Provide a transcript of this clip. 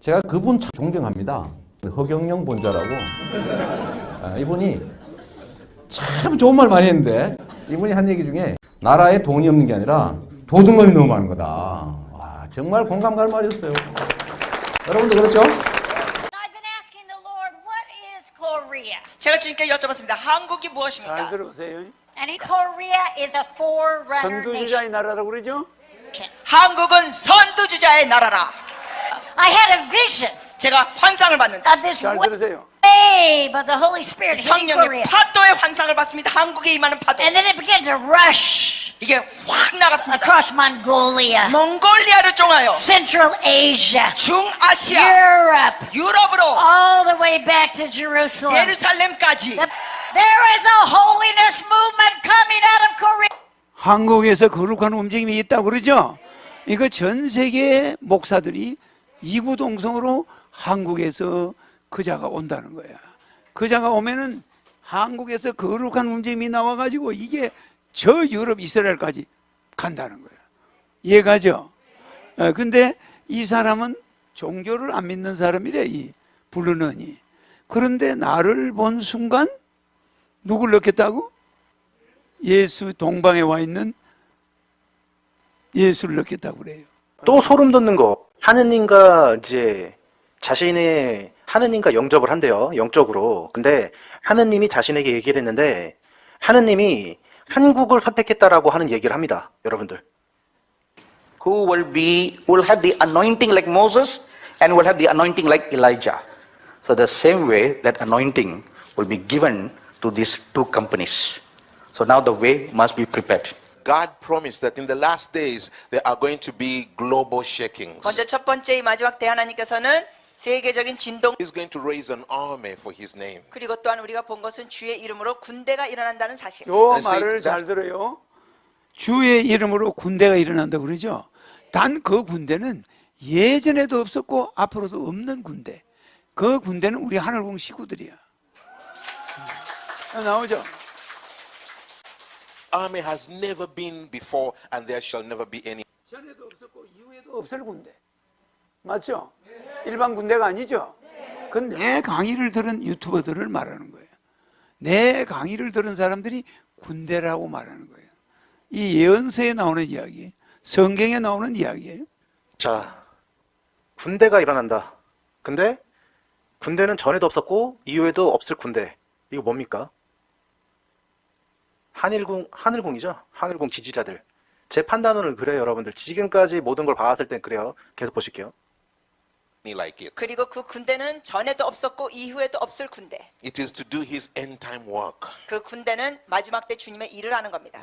제가 그분 참 존경합니다. 허경영 본자라고. 아, 이분이 참 좋은 말 많이 했는데 이분이 한 얘기 중에 나라에 돈이 없는 게 아니라 도둑놈이 너무 많은 거다. 와, 정말 공감 갈 말이었어요. 여러분도 그렇죠? I've been asking the Lord, what is Korea? 제가 주님께 여쭤봤습니다. 한국이 잘 무엇입니까? 들어보세요. And Korea is a forerunner nation. 선두주자의 나라라고 그러죠? 한국은 선두주자의 나라라. I had a vision 제가 환상을 봤는데 of this 잘 들으세요. wave of the Holy Spirit hitting 성령의 Korea. 파도의 환상을 봤습니다. 한국에 임하는 파도. And then it began to rush 이게 확 나갔습니다. across Mongolia, 몽골리아를 종하여 Central Asia, 중아시아, Europe, 유럽으로 all the way back to Jerusalem. 예루살렘까지 The- There is a holiness movement coming out of Korea. 한국에서 거룩한 움직임이 있다고 그러죠? 이거 전 세계 목사들이 이구동성으로 한국에서 그자가 온다는 거야. 그자가 오면은 한국에서 거룩한 움직임이 나와가지고 이게 저 유럽 이스라엘까지 간다는 거야. 이해가죠? 어, 근데 이 사람은 종교를 안 믿는 사람이래, 이 블루넌이. 그런데 나를 본 순간 누굴 넣겠다고? 예수 동방에 와 있는 예수를 넣겠다고 그래요. 또 소름 돋는 거 하느님과 이제 자신의 하느님과 영접을 한대요 영적으로 근데 하느님이 자신에게 얘기를 했는데 하느님이 한국을 선택했다라고 하는 얘기를 합니다 여러분들 who will be will have the anointing like Moses and will have the anointing like Elijah. So the same way that anointing will be given to these two companies. So now the way must be prepared. God promised that in the last days there are going to be global shakings. 먼저 첫 번째 이 마지막 때 하나님께서는 세계적인 진동 He's going to raise an army for his name. 그리고 또한 우리가 본 것은 주의 이름으로 군대가 일어난다는 사실. 요 I 말을 that- 잘 들어요. 주의 이름으로 군대가 일어난다고 그러죠. 단 그 군대는 예전에도 없었고 앞으로도 없는 군대. 그 군대는 우리 하늘공 식구들이야. 음. 나오죠? Army has never been before and there shall never be any. 전에도 없었고 이후에도 없을 군대. 맞죠? 일반 군대가 아니죠? 그건 내 강의를 들은 유튜버들을 말하는 거예요. 내 강의를 들은 사람들이 군대라고 말하는 거예요. 이 예언서에 나오는 이야기, 성경에 나오는 이야기예요. 자 군대가 일어난다 근데 군대는 전에도 없었고 이후에도 없을 군대 이거 뭡니까? 한일공 하늘공이죠 하늘공 지지자들 제 판단으로는 그래요 여러분들 지금까지 모든 걸 봐왔을 땐 그래요 계속 보실게요 like it. 그리고 그 군대는 전에도 없었고 이후에도 없을 군대. It is to do his end time work. 그 군대는 마지막 때 주님의 일을 하는 겁니다.